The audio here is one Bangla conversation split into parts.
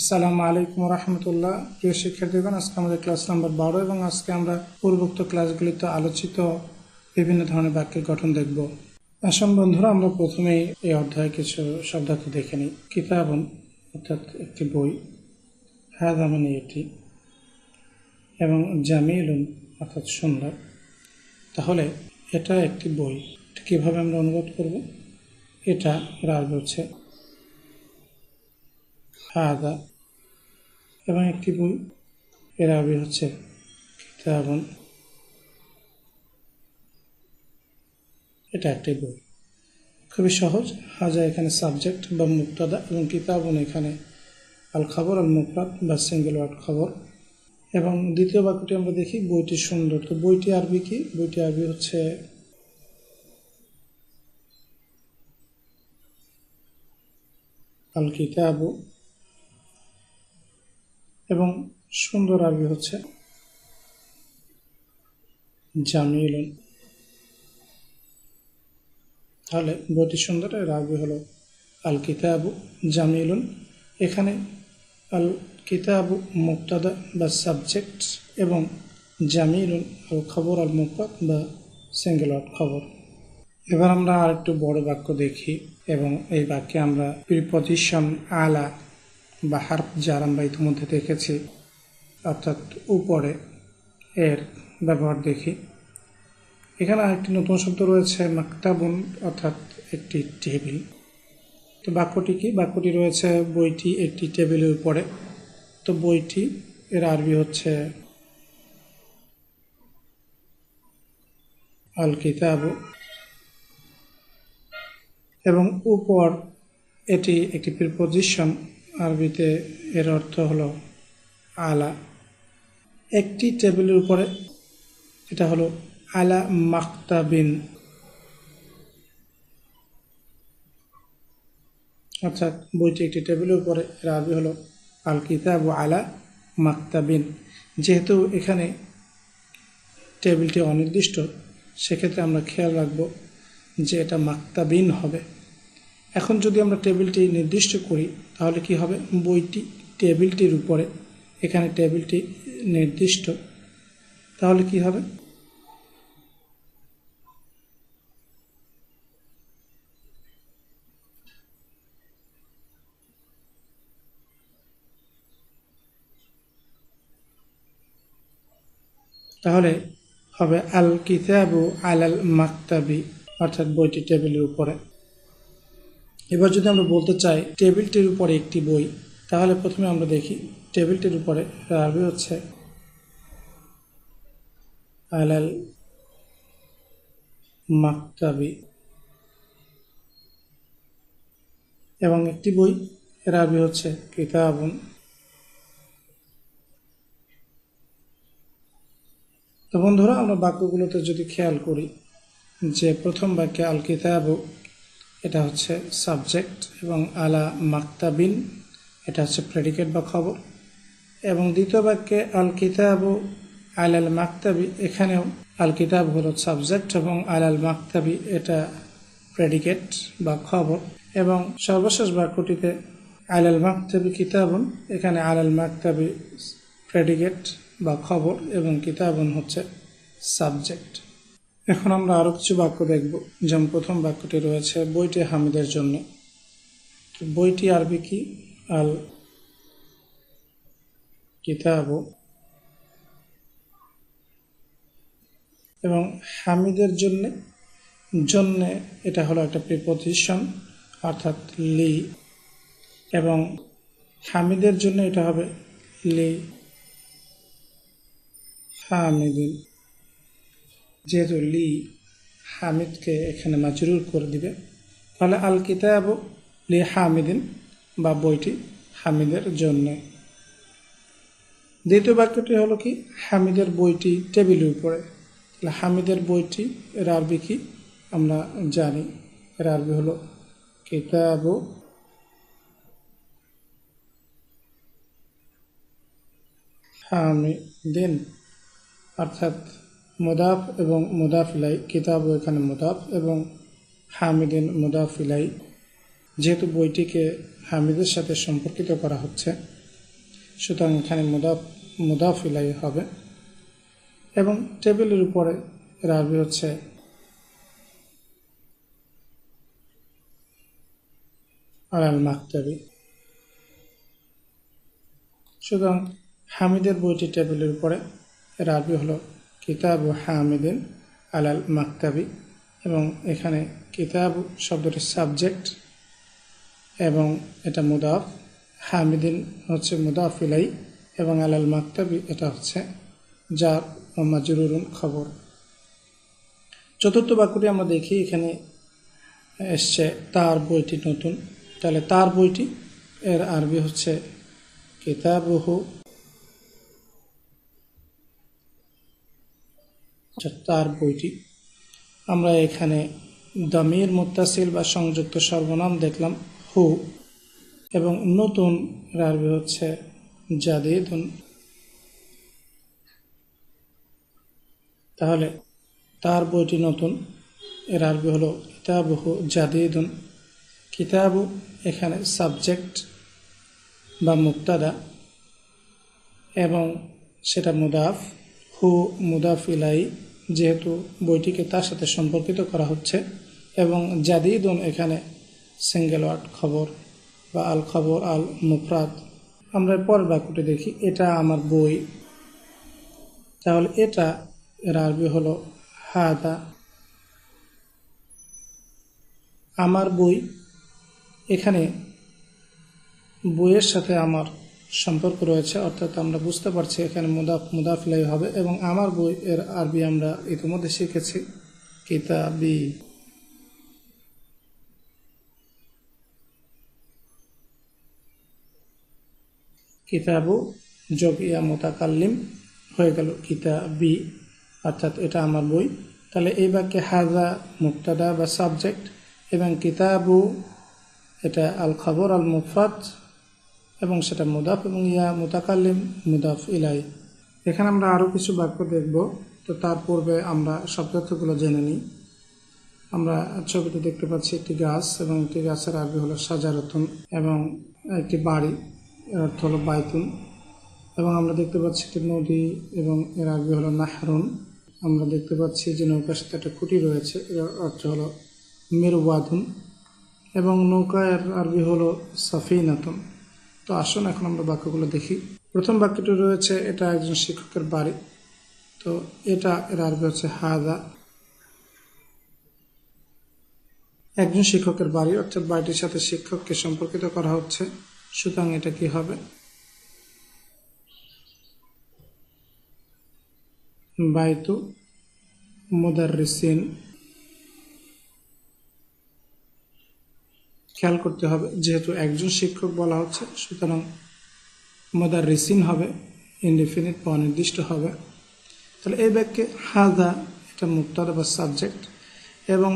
আসসালামু আলাইকুম রহমতুল্লাহ। প্রিয় শিক্ষার্থীগণ, আজকে আমাদের ক্লাস নাম্বার বারো এবং আজকে আমরা পূর্বোক্ত ক্লাসগুলিতে আলোচিত বিভিন্ন ধরনের বাক্যের গঠন দেখব। আসম বন্ধুরা, আমরা প্রথমেই এই অধ্যায়ে কিছু শব্দার্থ দেখে নিই। কিতাবন, অর্থাৎ একটি বই। হাদা মানে এটি এবং জামিলুন, অর্থাৎ সুন্দর তাহলে এটা একটি বই কীভাবে আমরা অনুবাদ করব? এটা রাগ হচ্ছে হাদা এবং একটি বই। এর আরবি হচ্ছে কিতাবন। এটা একটি বই। খুবই সহজ। হাজা এখানে সাবজেক্ট বা মুক্তাদা এবং কিতাবন এখানে আল খবর আল মুফরাদ বা সিঙ্গেল ওয়ার্ড খবর। এবং দ্বিতীয় বাক্যটি আমরা দেখি, বইটি সুন্দর। তো বইটি আরবি কি? বইটি আরবি হচ্ছে আল কিতাবু এবং সুন্দর আরবি হচ্ছে জামিলুন। তাহলে বইটি সুন্দর এর আরবি হলো আল কিতাবু জামিলুন। এখানে আল কিতাবু মুক্তাদা বা সাবজেক্ট এবং জামিলুন আল খবর আল মুফরাদ বা সিঙ্গেল আউট খবর। এবার আমরা আর একটু বড় বাক্য দেখি এবং এই বাক্যে আমরা প্রিপজিশন আলা বা হার্প যার আমরা ইতিমধ্যে দেখেছি, অর্থাৎ উপরে এর ব্যবহার দেখি। এখানে আরেকটি নতুন শব্দ রয়েছে, মাকতাবুন, অর্থাৎ একটি টেবিল। তো বাক্যটি কি? বাক্যটি রয়েছে, বইটি একটি টেবিলের উপরে। তো বইটি, এর আরবি হচ্ছে আল কিতাবু এবং উপর এটি একটি প্রিপোজিশন আরবিতে এর অর্থ হলো আলা। একটি টেবিলের উপরে এটা হলো আলা মাক্তাবিন। অর্থাৎ বইটি একটি টেবিলের উপরে, এর আরবি হলো আল কিতাব আলা মাক্তাবিন। যেহেতু এখানে টেবিলটি অনির্দিষ্ট, সেক্ষেত্রে আমরা খেয়াল রাখব যে এটা মাক্তাবিন হবে। এখন যদি আমরা টেবিলটি নির্দিষ্ট করি তাহলে কি হবে? বইটি টেবিলটির উপরে। এখানে টেবিলটি নির্দিষ্ট। তাহলে কি হবে? তাহলে হবে আল কিতাবু আলাল মাক্তাবি, অর্থাৎ বইটি টেবিলের উপরে। এবার যদি আমরা বলতে চাই টেবিলটির উপরে একটি বই, তাহলে প্রথমে আমরা দেখি টেবিলটির উপরে আরবি হচ্ছে আলাল মাক্তাবি। এবং একটি বই, এর আরবি হচ্ছে কিতাবুন। তো বন্ধুরা, আমরা বাক্যগুলোতে যদি খেয়াল করি, যে প্রথম বাক্যে আল কিতাবু এটা হচ্ছে সাবজেক্ট এবং আলা মাক্তাবিন, এটা হচ্ছে প্রেডিকেট বা খবর। এবং দ্বিতীয় বাক্যে আল কিতাবু আল আল মাক্তাবি, এখানেও আল কিতাব হলো সাবজেক্ট এবং আল আল মাক্তাবি এটা প্রেডিকেট বা খবর। এবং সর্বশেষ বাক্যটিতে আল আল মাক্তাবি কিতাবন, এখানে আল আল মাক্তাবি প্রেডিকেট বা খবর এবং কিতাবন হচ্ছে সাবজেক্ট। এখন আমরা আরও কিছু বাক্য দেখব, যেমন প্রথম বাক্যটি রয়েছে, বইটি হামিদের জন্য। বইটি আরবি কি? আল কিতাব। এবং হামিদের জন্য জন্য এটা হলো একটা প্রিপোজিশন, অর্থাৎ লি। এবং হামিদের জন্য এটা হবে লি। হামিদিন। যেহেতু লি হামিদকে এখানে মাজরুর করে দিবে, তাহলে আল কিতাব লি হামিদিন বা বইটি হামিদের জন্য। দ্বিতীয় বাক্যটি হলো কি? হামিদের বইটি টেবিলের উপরে। তাহলে হামিদের বইটি এর আরবি কি? আমরা জানি। এর আরবি হলো কিতাব হামিদিন। অর্থাৎ মুদাফ এবং মুদাফিলাই কিতাব এখানে মুদাফ এবং হামিদিন মুদাফিলাই যেহেতু বইটিকে হামিদের সাথে সম্পর্কিত করা হচ্ছে, সুতরাং এখানে মুদাফ মুদাফ ইলাই হবে। এবং টেবিলের উপরে এর হচ্ছে আলাল মাকতাবি। সুতরাং হামিদের বইটি টেবিলের উপরে আরবি হলো কিতাব হামিদিন আলাল মাকতাবি এবং এখানে কিতাব শব্দটির সাবজেক্ট এবং এটা মুদাফ। হামিদিন হচ্ছে মুদাফ ইলাই এবং আলাল মাকতাবি এটা হচ্ছে যার মাজরুরুন খবর। চতুর্থ বাক্যটি আমরা দেখি, এখানে এসছে তার বইটি নতুন। তাহলে তার বইটি, এর আরবি হচ্ছে কিতাবহু তার বইটি। আমরা এখানে দামির মুত্তাসিল বা সংযুক্ত সর্বনাম দেখলাম, হু, এবং নতুন এর আরবি হচ্ছে জাদিদুন। তাহলে তার বইটি নতুন এর আরবি হলো কিতাবহু জাদিদুন। কিতাবু এখানে সাবজেক্ট বা মুক্তাদা এবং সেটা মুদাফ, হু, মুদাফ ইলাই যেহেতু বইটিকে তার সাথে সম্পর্কিত করা হচ্ছে, এবং জাদিদুন এখানে সিঙ্গেল ওয়ার্ড খবর বা আল খবর, আল মুফরাদ। আমরা পরের বাক্যটি দেখি, এটা আমার বই। তাহলে এটা এর আরবি হলো, হাদা। আমার বই এখানে বইয়ের সাথে আমার সম্পর্ক রয়েছে, অর্থাৎ আমরা বুঝতে পারছি এখানে মুদাফ, মুদাফিলাই হবে এবং আমার বই এর আরবি আমরা ইতিমধ্যে শিখেছি, কিতাবি। কিতাবু যোগ ইয়া মোতাকাল্লিম হয়ে গেল কিতাবি, অর্থাৎ এটা আমার বই। তাহলে এই বাক্যে হাজা মুক্তাদা বা সাবজেক্ট এবং কিতাবু, এটা আল খবর আল মুফাত এবং সেটা মুদাফ এবং ইয়া মুতাকাল্লিম, মুদাফ ইলাই। এখানে আমরা আরও কিছু বাক্য দেখব, তো তার পূর্বে আমরা শব্দার্থগুলো জেনে নিই। আমরা ছবিতে দেখতে পাচ্ছি একটি গাছ এবং একটি গাছের আগে হলো সাজারতুন এবং একটি বাড়ি, এর অর্থ হলো বাইতুন। এবং আমরা দেখতে পাচ্ছি একটি নদী এবং এর আরবি হলো নাহরুন। আমরা দেখতে পাচ্ছি যে নৌকার সাথে একটা খুঁটি রয়েছে, এর অর্থ হলো মেরুবাদুন এবং নৌকা এর আরবি হলো সাফিনাতুন। তো আসুন, এখন আমরা বাক্যগুলো দেখি। প্রথম বাক্যটি রয়েছে, এটা একজন শিক্ষকের বাড়ি। তো এটা, এর আরবি হচ্ছে হাদা। একজন শিক্ষকের বাড়ি, অর্থাৎ বাড়িটির সাথে শিক্ষককে সম্পর্কিত করা হচ্ছে। সুতরাং এটা কি হবে? বাইতু মুদাররিসিন। খেয়াল করতে হবে, যেহেতু একজন শিক্ষক বলা হচ্ছে, সুতরাং মদার রিসিন হবে ইনডিফিনিট বা অনির্দিষ্ট হবে। তাহলে এই ব্যাগকে হাদা এটা মুক্তাদা বা সাবজেক্ট এবং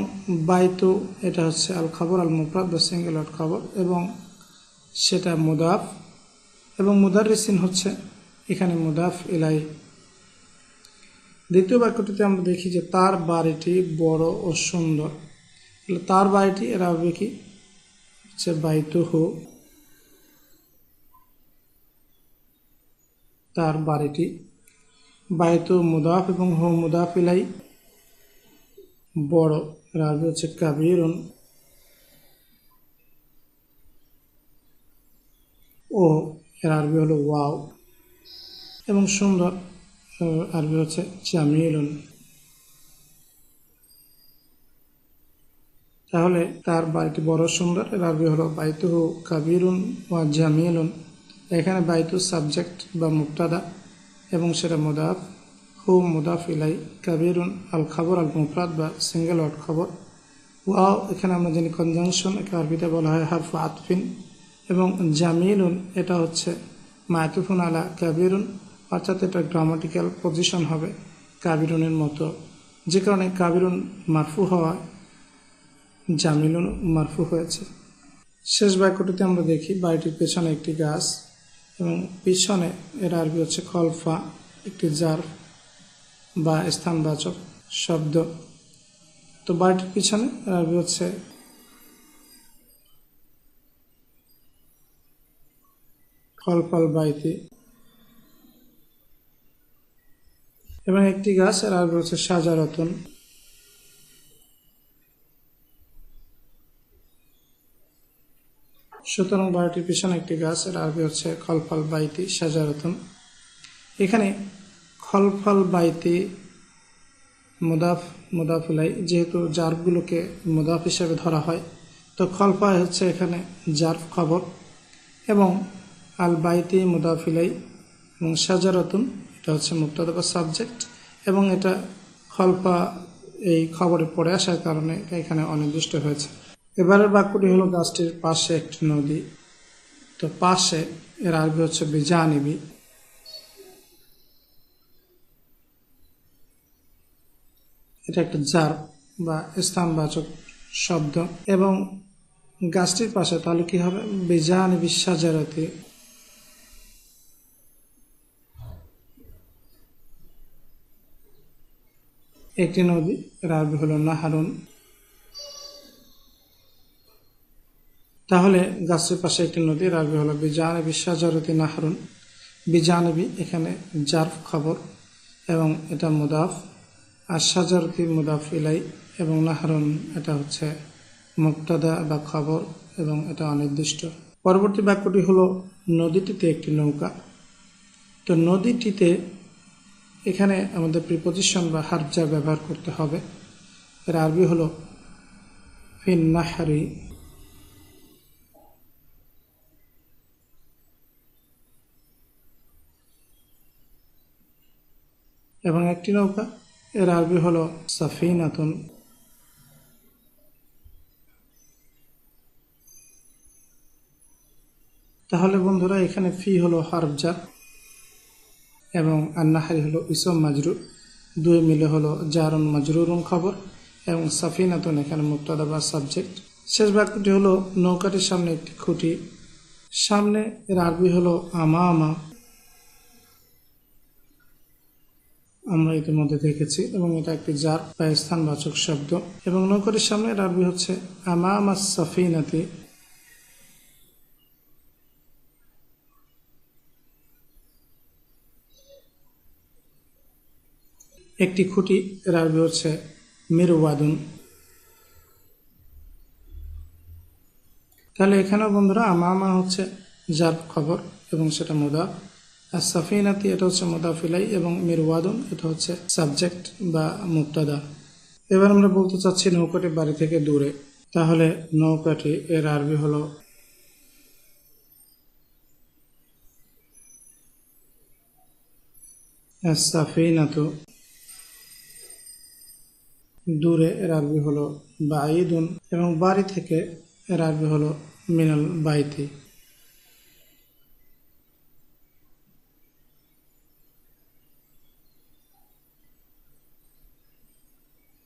বাইতু এটা হচ্ছে আল খবর আল মুফরাদ বা সিঙ্গেল আল খবর এবং সেটা মুদাফ এবং মুদার রিসিন হচ্ছে এখানে মুদাফ এলাই দ্বিতীয় বাক্যটিতে আমরা দেখি যে তার বাড়িটি বড় ও সুন্দর। তার বাড়িটি এরা হবে কি? হচ্ছে বাইতুহু তার বাড়িটি বাইতু মুদাফ এবং হো মুদাফ ইলাই বড় আরবি হচ্ছে কাবিরুন। ও, এর আরবি হলো ওয়াও। এবং সুন্দর আরবি হচ্ছে জামিলুন। তাহলে তার বাড়িটি বড় সুন্দর। এর আরবি হলো বাইতুহু কাবিরুন ওয়া জামিলুন। এখানে বাইতু সাবজেক্ট বা মুক্তাদা এবং সেটা মুদাফ। হু মুদাফ ইলাই কাবিরুন, আল খবর, আল মুফরাদ বা সিঙ্গেল ওয়ার্ড খবর। ওয়াও, এখানে আমরা জানি কনজাংশন, একে আরবিতে বলা হয় হারফ আতফিন। এবং জামিলুন, এটা হচ্ছে মায়তুফুন আলা কাবিরুন। অর্থাৎ এটা গ্রামাটিক্যাল পজিশন হবে কাবিরুনের মতো। যে কারণে কাবিরুন মারফু হওয়ায় জামিল মারফু হয়েছে। শেষ বাক্যটিতে আমরা দেখি, বাড়িটির পেছনে একটি গাছ এবং পিছনে এর আরবি হচ্ছে খলফা, একটি জার বা স্থানবাচক শব্দ। তো বাড়িটির পিছনে আরবি হচ্ছে খলফল বাইতি। এবং একটি গাছ আর আরবি হচ্ছে সাজারতন। সুতরাং বারোটির পিছনে একটি গাছ, এর আরবি হচ্ছে খলফল বাইতি সাজারতন। এখানে খলফল বাইতি মুদাফ, মুদাফিলাই, যেহেতু জার্ফগুলোকে মুদাফ হিসেবে ধরা হয়, তো খলফায় হচ্ছে এখানে জার্ফ খবর এবং আল বাইতি মুদাফিলাই এবং সাজারতুন, এটা হচ্ছে মুক্তাদ সাবজেক্ট এবং এটা খলফা এই খবরে পড়ে আসার কারণে এখানে অনির্দিষ্ট হয়েছে। এবারের বাক্যটি হলো গাছটির পাশে একটি নদী। তো পাশে, এর আরবি হচ্ছে বিজানিবি। এটা একটা জার বা স্থানবাচক শব্দ। এবং গাছটির পাশে, তাহলে কি হবে? বিজানিবি সাজারতি। একটি নদী, এর আরবি হলো নাহারুন। তাহলে গাছের পাশে একটি নদী আরবি হলো বিজানবি সাজারতি নাহারুন। বিজানবি এখানে জার্ফ খবর এবং এটা মুদাফ। আর সাজারতি মুদাফ ইলাই এবং নাহারুন এটা হচ্ছে মুক্তাদা বা খবর এবং এটা অনির্দিষ্ট। পরবর্তী বাক্যটি হলো নদীটিতে একটি নৌকা। তো নদীটিতে এখানে আমাদের প্রিপোজিশন বা হারজা ব্যবহার করতে হবে। এর আরবি হলো ফিন এবং একটি নৌকা। এর আরবি হলো সাফিনাতুন। তাহলে বন্ধুরা, এখানে ফি হলো হারজার এবং আন্নাহারি হলো ইসম মাজরু। দুই মিলে হলো জারুন মাজরুরুন খবর এবং সাফিনাতুন এখানে মুক্তাদা বা সাবজেক্ট। শেষ বাক্যটি হলো, নৌকাটির সামনে একটি খুঁটি। সামনে এর আরবি হলো আমা আমা আমরা ইতিমধ্যে দেখেছি, এবং এটা একটি জার বা স্থানবাচক শব্দ। এবং নৌকাটির সামনে এর আরবি হচ্ছে আমা আমা সাফিনাতি। একটি খুঁটি, এর আরবি হচ্ছে মেরুবাদুন তাহলে এখানেও বন্ধুরা আমা আমা হচ্ছে জার খবর, এবং সেটা মুদা আর সাফিনাতি এটা হচ্ছে মুদাফিলাই এবং মিরওয়াদুন, এটা হচ্ছে সাবজেক্ট বা মুক্তাদা এবার আমরা বলতে চাচ্ছি নৌকাটি বাড়ি থেকে দূরে। তাহলে নৌকাটি এর আরবি হলো সাফিনাতু দূরে এর আরবি হলো বাইদুন এবং বাড়ি থেকে এর আরবি হলো মিনাল বাইতি।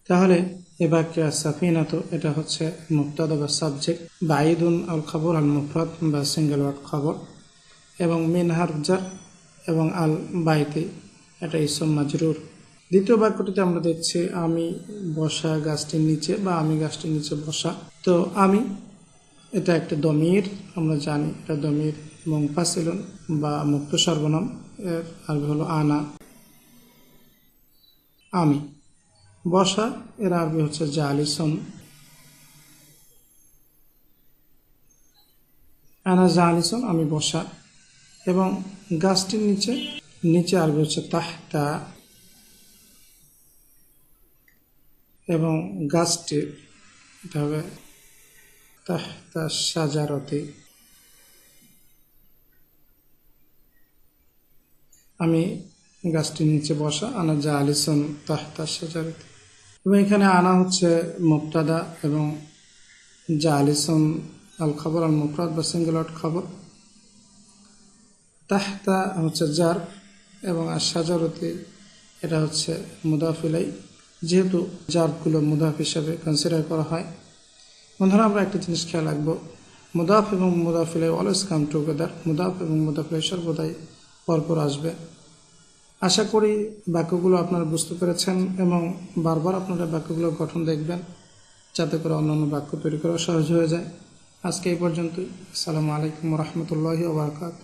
তাহলে এ বাক্যে সাফিনাত, এটা হচ্ছে মুক্তাদ বা সাবজেক্ট বাইদুন আল খবর, আল মুফরাদ বা সিঙ্গেল ওয়ার্ড খবর, এবং মিন হারজার এবং আল বাইতে, এটা ইসম মাজরুর। দ্বিতীয় বাক্যটিতে আমরা দেখছি, আমি বসা গাছটির নিচে বা আমি গাছটির নিচে বসা। তো আমি, এটা একটা দমির, আমরা জানি এটা দমির মংফাসিলন বা মুক্ত সর্বনাম, এর আরবি হলো আনা। আমি। বসা, এর আরবি হচ্ছে জালিসন। আনা জালিসন, আমি বসা। এবং গাছটির নিচে নিচে আরবি হচ্ছে তাহতা। এবং গাছটির, এটা হবে তাহতা সাজারতি। আমি গাছটির নিচে বসা, আনা জালিসন, তাহতা সাজারতি। এবং এখানে আনা হচ্ছে মুক্তাদা এবং যা আলিসন আল খবর আল মুফরাদ বা সিঙ্গল আউট খবর। তাহতা হচ্ছে জার এবং আর সাজারতি এটা হচ্ছে মুদাফিলাই। যেহেতু জার্বগুলো মুদাফ হিসাবে কনসিডার করা হয়। বন্ধুরা, আমরা একটা জিনিস খেয়াল রাখব। মুদাফ এবং মুদাফিলাই অলওয়েজ কাম টুগেদার মুদাফ এবং মুদাফিলাই সর্বদাই পরপর আসবে। আশা করি বাক্যগুলো আপনারা বুঝতে পেরেছেন এবং বারবার আপনারা বাক্যগুলোর গঠন দেখবেন, যাতে করে অন্যান্য বাক্য তৈরি করা সহজ হয়ে যায়। আজকে এই পর্যন্তই। আসসালামু আলাইকুম রহমতুল্লাহি ওবরাকাত